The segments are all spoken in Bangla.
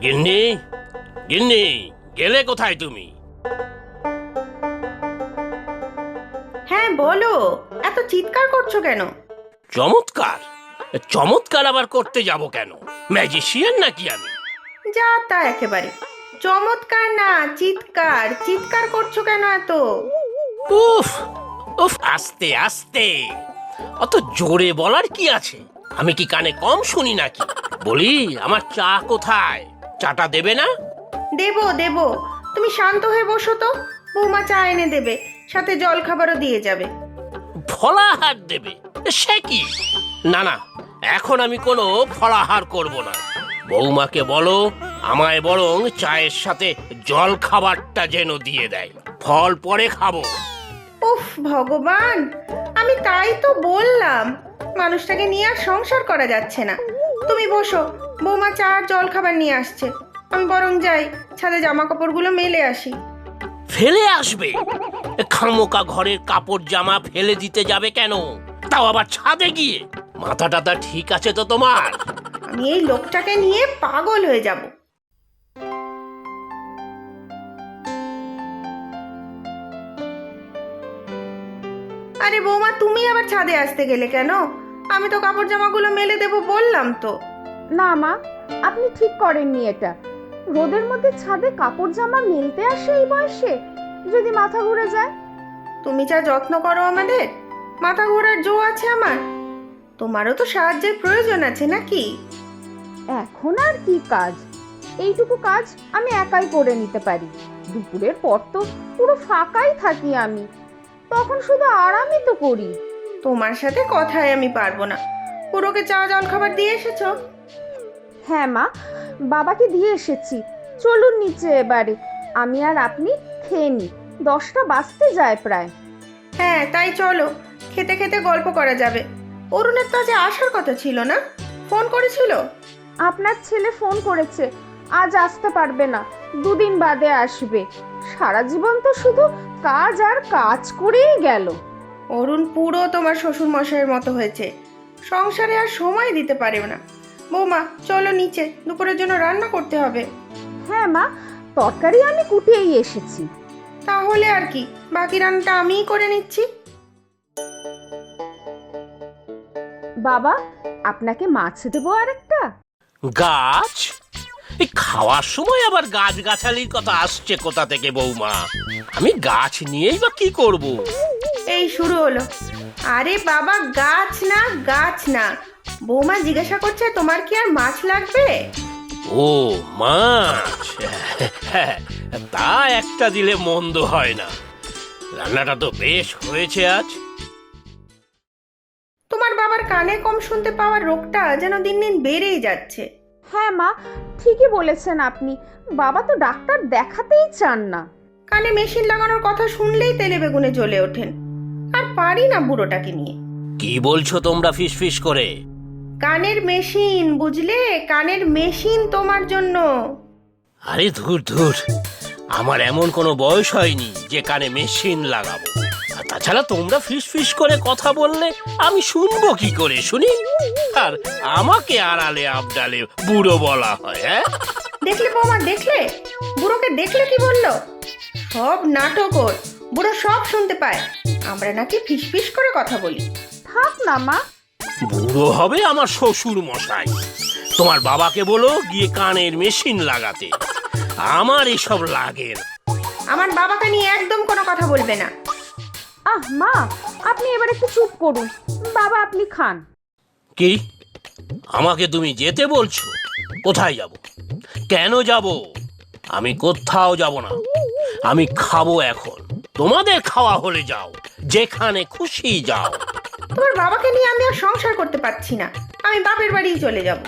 গিন্নি গিন্নি গেলে কোথায় তুমি? হ্যাঁ বলো এত চিৎকার করছ কেন? চমৎকার চমৎকার আবার করতে যাব কেন? ম্যাজিশিয়ান নাকি আমি? যা তা একেবারে। চমৎকার না চিৎকার চিৎকার করছ কেন এত? উফ উফ আস্তে আস্তে। অত জোরে বলার কি আছে? আমি কি কানে কম শুনি নাকি? বলি আমার চা কোথায়? চাটা দেবে না? দেবো দেবো। তুমি শান্ত হয়ে বসো তো। বৌমা চা এনে দেবে সাথে জল খাবারও দিয়ে যাবে। ফলাহার দেবে? সে কি? না না এখন আমি কোনো ফলাহার করব না। বৌমাকে বলো আমায় বরং চায়ের সাথে জল খাবারটা যেন দিয়ে দেয়। ফল পরে খাব। উফ ভগবান আমি তাই তো বললাম। মানুষটাকে নিয়ে আর সংসার করা যাচ্ছে না। তুমি বসো বৌমা চা আর জল খাবার নিয়ে আসছে। আমি বরং যাই ছাদে জামা কাপড়গুলো মেলে আসি। ফেলে আসবে? খামোকা ঘরের কাপড় জামা ফেলে দিতে যাবে কেন? তাও আবার ছাদে গিয়ে? মাথা টাথা ঠিক আছে তো তোমার? আমি এই লোকটাকে নিয়ে পাগল হয়ে যাব। আরে বৌমা তুমি আবার ছাদে আসতে গেলে কেন? আমি তো কাপড় জামাগুলো মেলে দেবো বললাম তো। না মা আপনি ঠিক করেননি এটা। রোদের মধ্যে ছাদে কাপড় জামা মেলতে আসে এই বয়সে যদি মাথা ঘুরে যায়। তুমি যা যত্ন করো আমাদের মাথা ঘোরার জো আছে আমার। তোমারও তো সাহায্যের প্রয়োজন আছে নাকি? এখন আর কি কাজ? এইটুকু কাজ আমি একাই করে নিতে পারি। দুপুরের পর তো পুরো ফাঁকাই থাকি আমি। তখন শুধু আরামই তো করি। তোমার সাথে কথায় আমি পারব না। পুরোকে চা জল খাবার দিয়ে এসেছ? হ্যাঁ মা বাবাকে দিয়ে এসেছি। চলুন নিচে এবারে। আমি আর আপনি খেয়ে নি দশটা বাজতে যায় প্রায়। হ্যাঁ তাই চলো। খেতে খেতে গল্প করা যাবে। অরুণের তো আজ আসার কথা ছিল না। ফোন করেছিল? আপনার ছেলে ফোন করেছে। আজ আসতে পারবে না। দুদিন বাদে আসবে। সারা জীবন তো শুধু কাজ আর কাজ করেই গেল। অরুণ পুরো তোমার শ্বশুর মশাইয়ের মতো হয়েছে। সংসারে আর সময় দিতে পারেও না। বৌমা চলো নিচে। দুপুরের জন্য রান্না করতে হবে। হ্যাঁ মা তরকারি আমি কুটিয়েই এসেছি। তাহলে আর কি বাকি রান্নাটা আমিই করে নিচ্ছি। বাবা আপনাকে মাছ দেবো আর একটা গাছ? এই খাওয়ার সময় আবার গাছ গাছালির কথা আসছে কোথা থেকে বৌমা? আমি গাছ নিয়েই বা কি করব? এই শুরু হলো। আরে বাবা গাছ না গাছ না। বৌমা জিজ্ঞাসা করছে তোমার কি আর মাছ লাগবে? ও মাছ? হ্যাঁ, তা একটা দিলে মন্দ হয় না। রান্নাটা তো বেশ হয়েছে আজ। তোমার বাবার কানে কম শুনতে পাওয়ার রোগটা যেন দিন দিন বেড়েই যাচ্ছে। হ্যাঁ মা ঠিকই বলেছেন আপনি। বাবা তো ডাক্তার দেখাতেই চান না। কানে মেশিন লাগানোর কথা শুনলেই তেলে বেগুনে জ্বলে ওঠেন। আর পারি না বুড়োটাকে নিয়ে। কি বলছো তোমরা ফিস ফিস করে? কানের মেশিন বুঝলে? কানের মেশিন তোমার জন্য। আরে ধুর ধুর। আমার এমন কোনো বয়স হয়নি যে কানে মেশিন লাগাবো। আর তাছাড়া তোমরা ফিস ফিস করে কথা বললে আমি শুনব কি করে শুনি? আর আমাকে আড়ালে আবডালে বুড়ো বলা হয় হ্যাঁ? দেখলে বৌমা দেখলে? বুড়োকে দেখলে কি বলল? সব নাটক ওর। বুড়ো সব শুনতে পায়। আমরা নাকি ফিসফিস করে কথা বলি। থাক না মা। বুড়ো হবে আমার শ্বশুর মশাই। তোমার বাবাকে বলো গিয়ে কানের মেশিন লাগাতে। আমার এসব লাগে না। আমার বাবাকে নিয়ে একদম কোনো কথা বলবে না। আহ মা আপনি এবার একটু চুপ করুন। বাবা আপনি খান। কি? আমাকে তুমি যেতে বলছো? কোথায় যাব? কেন যাব? আমি কোথাও যাব না। আমি খাব এখন। তোমাদের খাওয়া হলে যাও। যেখানে খুশি যাও। তোমার বাবাকে নিয়ে আমি আর সংসার করতে পারছি না। আমি বাপের বাড়িই চলে যাব।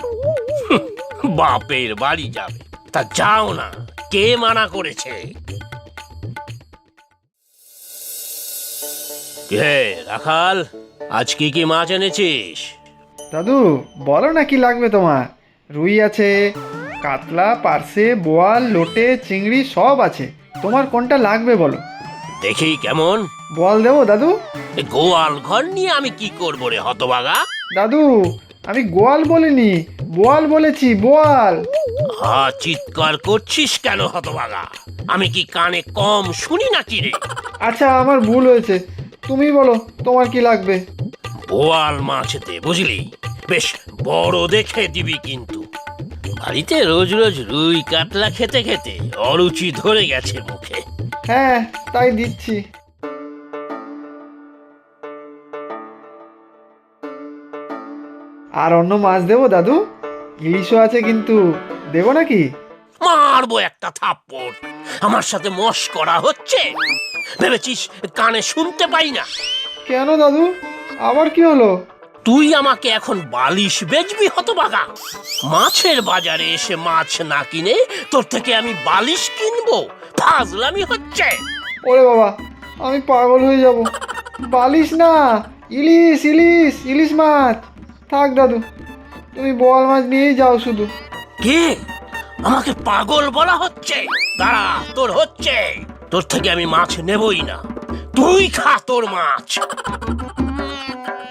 বাপের বাড়ি যাবে। তা যাও না কে মানা করেছে? কে রাখাল আজ কি কি মাছ এনেছিস? দাদু বলো না কি লাগবে তোমার। রুই আছে কাতলা পার্সে বোয়াল লোটে চিংড়ি সব আছে। তোমার কোনটা লাগবে বলো। দেখি কেমন। বল দেবো দাদু। এ গোয়াল ঘর নিয়ে আমি কি করব রে হতবাগা? দাদু আমি গোয়াল বলিনি বোয়াল বলেছি বোয়াল। আহা চিৎকার করছিস কেন হতভাগা আমি কি কানে কম শুনি নাকি রে? আচ্ছা আমার ভুল হয়েছে। তুমি বলো তোমার কি লাগবে? বোয়াল মাছ দে বুঝলি? বেশ বড় দেখে দিবি কিন্তু। বাড়িতে রোজ রোজ রুই কাতলা খেতে খেতে অরুচি ধরে গেছে মুখে। হ্যাঁ তাই দিচ্ছি। আর অন্য মাছ দেবো দাদু? ইলিশও আছে কিন্তু দেবো নাকি? মারবো একটা থাপ্পড়। আমার সাথে মশ করা হচ্ছে। ভেবেছিস কানে শুনতে পাই না? কেন দাদু? আবার কি হলো? তুই আমাকে এখন বালিশ বেচবি হতবাগা মাছের বাজারে এসে মাছ না কিনে তোর থেকে আমি বালিশ কিনবো? ফাজলামি হচ্ছে। ওরে বাবা আমি পাগল হয়ে যাব। বালিশ না ইলিশ ইলিশ ইলিশ মাছ। থাক দাদু তুমি বোয়াল মাছ নিয়েই যাও শুধু। কে? আমাকে পাগল বলা হচ্ছে? দাঁড়া তোর হচ্ছে। তোর থেকে আমি মাছ নেবই না। তুই খা তোর মাছ।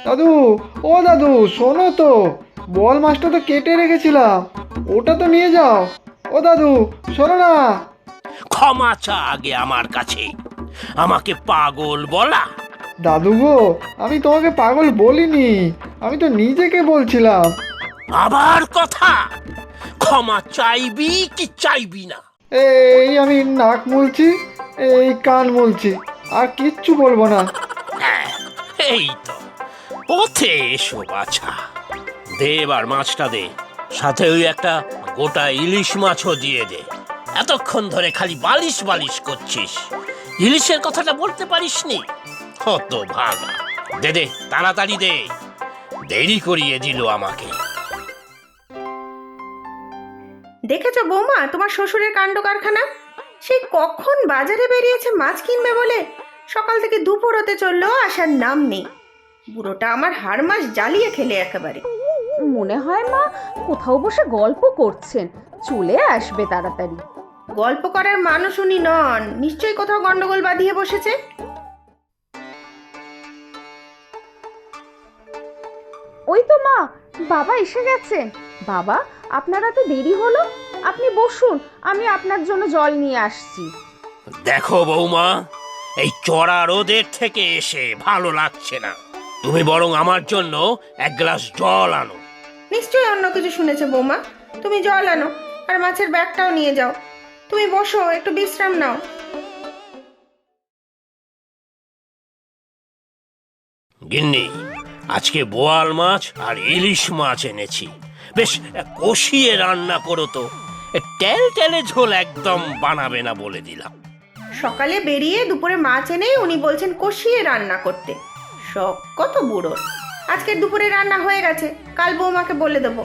দাদু ও দাদু শোনো তো। বল মাছটা তো কেটে রেখেছিলাম। ওটা তো নিয়ে যাও। ও দাদু শোনো না। ক্ষমা চা আগে আমার কাছে। আমাকে পাগল বলা। দাদু গো আমি তোমাকে পাগল বলিনি। আমি তো নিজেকে বলছিলাম। আবার কথা। ক্ষমা চাইবি কি চাইবি না? এই আমি নাক মুলছি এই কান মুলছি আর কিচ্ছু বলব না। হ্যাঁ এই তো। পথে এসো, বাছা। দে এবার মাছটা দে। সাথে ওই একটা গোটা ইলিশ মাছও দিয়ে দে। এতক্ষণ ধরে খালি বালিশ বালিশ করছিস। ইলিশের কথাটা বলতে পারিসনি? কত ভাগা। দে দে, তাড়াতাড়ি দে। দেরি করিয়ে দিল আমাকে। দেখেছ বৌমা, তোমার শ্বশুরের কাণ্ড কারখানা সেই কখন বাজারে বেরিয়েছে মাছ কিনবে বলে? সকাল থেকে দুপুর হতে চললেও আসার নাম নেই। বুড়োটা আমার হাড় মাস জ্বালিয়ে খেলে একেবারে। মনে হয় মা কোথাও বসে গল্প করছেন। চলে আসবে তাড়াতাড়ি। গল্প করার মানুষ উনি নন। নিশ্চয়ই কোথাও গন্ডগোল বাঁধিয়ে বসেছে? ওই তো মা বাবা এসে গেছেন। বাবা আপনারা তো দেরি হলো? আপনি বসুন আমি আপনার জন্য জল নিয়ে আসছি। দেখো বৌমা এই চড়া রোদের থেকে এসে ভালো লাগছে না। তুমি বরং আমার জন্য এক গ্লাস জল আনো। নিশ্চয়ই অন্য কিছু শুনেছে বৌমা। তুমি জল আনো আর মাছের ব্যাগটাও নিয়ে যাও। তুমি বসো একটু বিশ্রাম নাও। গিন্নি আজকে বোয়াল মাছ আর ইলিশ মাছ এনেছি। বেশ কষিয়ে রান্না করো তো। টেল টেলে ঝোল একদম বানাবে না বলে দিলাম। সকালে বেরিয়ে দুপুরে মাছ এনে উনি বলছেন কষিয়ে রান্না করতে। শখ কত বুড়োর আজকের দুপুরে রান্না হয়ে গেছে। কাল বৌমাকে বলে দেবো।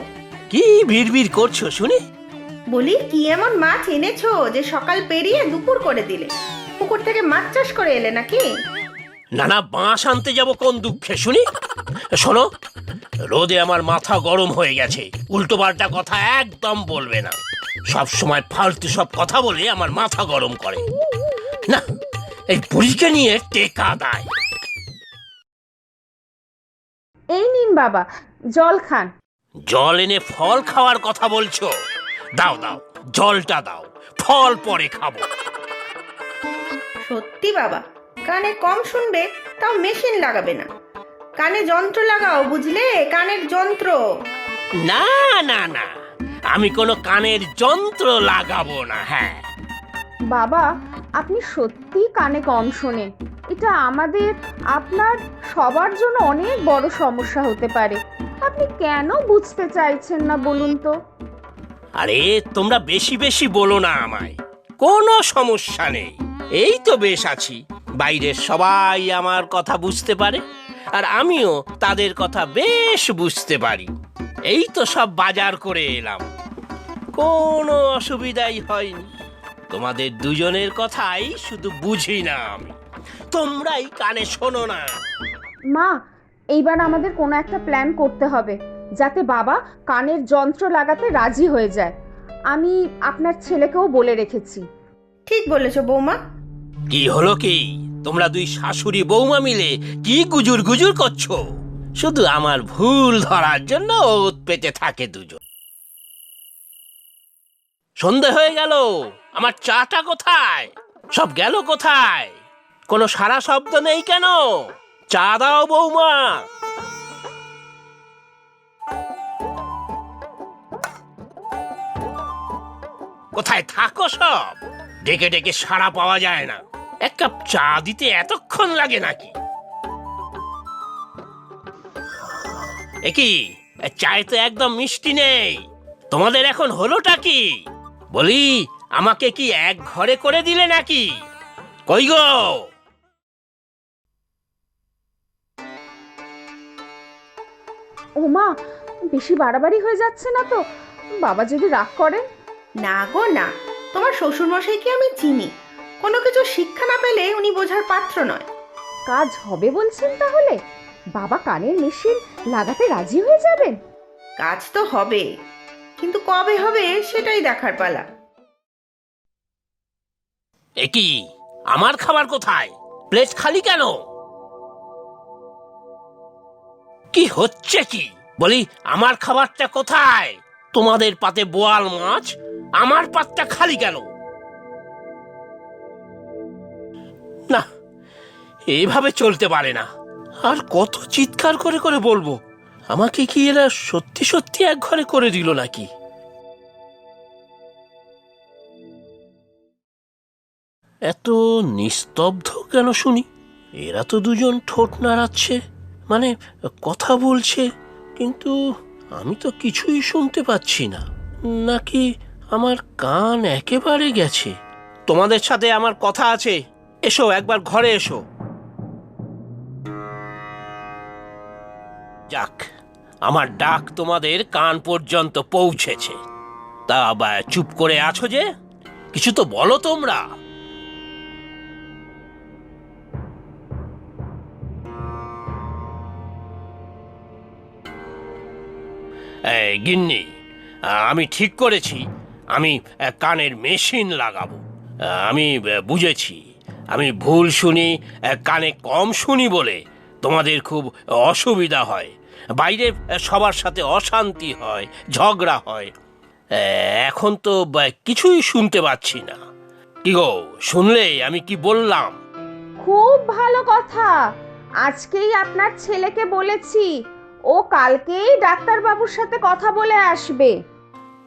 কি ভিড় করছ শুনি? বলি কি এমন মাছ এনেছো যে সকাল পেরিয়ে দুপুর করে দিলে? পুকুর থেকে মাছ চাষ করে এলে নাকি? না না বাঁশ আনতে যাব কোন দুঃখে শুনি? শোনো রোদে আমার মাথা গরম হয়ে গেছে। উল্টো পাল্টা কথা একদম বলবে না। সব সময় ফালতু সব কথা বলে আমার মাথা গরম করে। না এই বুড়িকে নিয়ে টেকা দেয়। বাবা জল খান। জল এনে ফল খাওয়ার কথা বলছো? দাও দাও জলটা দাও ফল পরে খাব। সত্যি বাবা কানে কম শুনবে তাও মেশিন লাগাবে না। কানে যন্ত্র লাগাও বুঝলে? কানের যন্ত্র। না না না আমি কোনো কানের যন্ত্র লাগাবো না হ্যাঁ। বাবা আপনি সত্যি কানে কম শোনেন। এটা আমাদের, আপনার সবার জন্য অনেক বড় সমস্যা হতে পারে। আপনি কেন বুঝতে চাইছেন না বলুন তো? আরে, তোমরা বেশি বেশি বলো না আমায়। কোনো সমস্যা নেই। এই তো বেশ আছি। বাইরের সবাই আমার কথা বুঝতে পারে, আর আমিও তাদের কথা বেশ বুঝতে পারি। এই তো সব বাজার করে এলাম। কোনো অসুবিধাই হয়নি। তোমাদের দুজনের কথাই শুধু বুঝি না আমি। তোমরাই কানে শোনো না। মা এইবার আমাদের কোনো একটা প্ল্যান করতে হবে যাতে বাবা কানের যন্ত্র লাগাতে রাজি হয়ে যায়। আমি আপনার ছেলেকেও বলে রেখেছি। ঠিক বলেছ বৌমা। কি হলো কি? তোমরা দুই শাশুড়ি বৌমা মিলে কি গুজুর গুজুর করছ? শুধু আমার ভুল ধরার জন্য ওত পেতে থাকে দুজন। সন্ধে হয়ে গেল আমার চাটা কোথায়? সব গেল কোথায়? কোনো সারা শব্দ নেই কেন? চা দাও বৌমা। কোথায় থাকো সব? ডেকে ডেকে সাড়া পাওয়া যায় না। এক কাপ চা দিতে এতক্ষণ লাগে নাকি? একই চায় তো একদম মিষ্টি নেই। তোমাদের এখন হলোটা কি? বলি, আমাকে কি এক ঘরে করে দিলে নাকি? কই গো? ওমা বেশি বাড়াবাড়ি হয়ে যাচ্ছে না তো? বাবা যদি রাগ করেন। না গো না। তোমার শ্বশুরমশাইকে আমি চিনি? কোনো কিছু শিক্ষা না পেলে উনি বোঝার পাত্র নয়। কাজ হবে বলছেন তাহলে? বাবা কানের মেশিন লাগাতে রাজি হয়ে যাবেন? কাজ তো হবে। কিন্তু কবে হবে সেটাই দেখার পালা। একই আমার খাবার কোথায়? প্লেট খালি কেন? কি হচ্ছে কি? বলি, আমার খাবারটা কোথায়? তোমাদের পাতে বোয়াল মাছ, আমার পাতটা খালি কেন? না এইভাবে চলতে পারে না। আর কত চিৎকার করে করে বলব, আমাকে কি এরা সত্যি সত্যি এক ঘরে করে দিল নাকি? এত নিস্তব্ধ কেন শুনি? এরা তো দুজন ঠোঁট নাড়াচ্ছে। মানে কথা বলছে, কিন্তু আমি তো কিছুই শুনতে পাচ্ছি না। নাকি আমার কান একেবারে গেছে? তোমাদের সাথে আমার কথা আছে। এসো, একবার ঘরে এসো। যাক, আমার ডাক তোমাদের কান পর্যন্ত পৌঁছেছে। তা, বা, চুপ করে আছো যে? কিছু তো বলো তোমরা। গিন্নি, আমি ঠিক করেছি। আমি কানের মেশিন লাগাবো। আমি বুঝেছি। আমি ভুল শুনি কানে কম শুনি বলে তোমাদের খুব অসুবিধা হয়। বাইরে সবার সাথে অশান্তি হয়, ঝগড়া হয়। এখন তো কিছুই শুনতে পাচ্ছি না। কি গো, শুনলে আমি কি বললাম? খুব ভালো কথা। আজকেই আপনার ছেলেকে বলেছি ও কালকেই ডাক্তারবাবুর সাথে কথা বলে আসবে।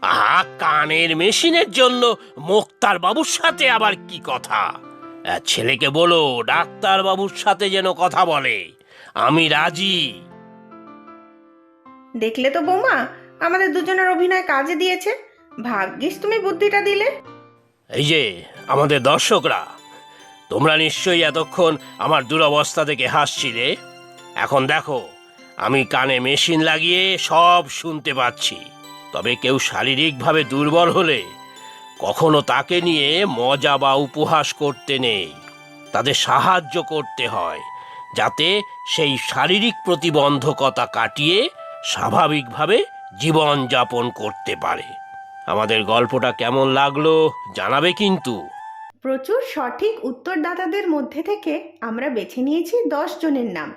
আহা কানের মেশিনের জন্য মোক্তার বাবুর সাথে আবার কি কথা? আহ, ছেলেকে বলো ডাক্তার বাবুর সাথে যেন কথা বলে। আমি রাজি। দেখলে তো বৌমা আমাদের দুজনের অভিনয় কাজে দিয়েছে। ভাগ্যিস তুমি বুদ্ধিটা দিলে। এই যে আমাদের দর্শকরা তোমরা নিশ্চয়ই এতক্ষণ আমার দুরবস্থা থেকে হাসছিলে। এখন দেখো আমি কানে মেশিন লাগিয়ে সব শুনতে পাচ্ছি। তবে কেউ শারীরিকভাবে দুর্বল হলে কখনো তাকে নিয়ে মজা বা উপহাস করতে নেই। তাদের সাহায্য করতে হয়, যাতে সেই শারীরিক প্রতিবন্ধকতা কাটিয়ে স্বাভাবিকভাবে জীবন যাপন করতে পারে। আমাদের গল্পটা কেমন লাগল জানাবে কিন্তু। প্রচুর সঠিক উত্তরদাতাদের মধ্যে থেকে আমরা বেছে নিয়েছি দশ জনের নাম।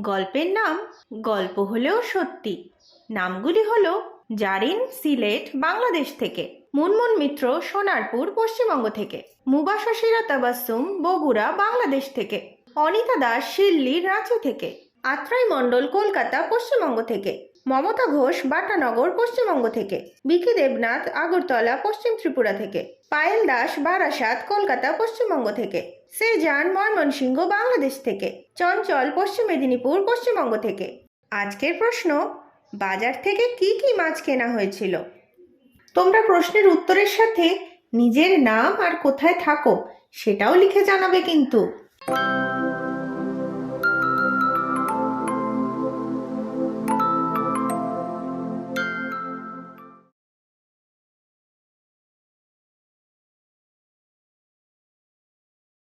গল্পের নাম গল্প হলেও সত্যি। নামগুলি হল জারিন সিলেট, বাংলাদেশ থেকে, মুনমুন মিত্র, সোনারপুর, পশ্চিমবঙ্গ থেকে মুবাশিরা তাবাসুম বগুড়া, বাংলাদেশ থেকে, অনিতা দাস, শিল্লি, রাঁচি থেকে, আত্রাই মণ্ডল, কলকাতা, পশ্চিমবঙ্গ থেকে, মমতা ঘোষ, বাটানগর, পশ্চিমবঙ্গ থেকে, বিকি দেবনাথ, আগরতলা, পশ্চিম ত্রিপুরা থেকে, পায়েল দাস, বারাসাত, কলকাতা, পশ্চিমবঙ্গ থেকে, সেজান, ময়মনসিংহ, বাংলাদেশ থেকে চঞ্চল পশ্চিম মেদিনীপুর, পশ্চিমবঙ্গ থেকে। আজকের প্রশ্ন, বাজার থেকে কি কি মাছ কেনা হয়েছিল? তোমরা প্রশ্নের উত্তরের সাথে নিজের নাম আর কোথায় থাকো সেটাও লিখে জানাবে কিন্তু।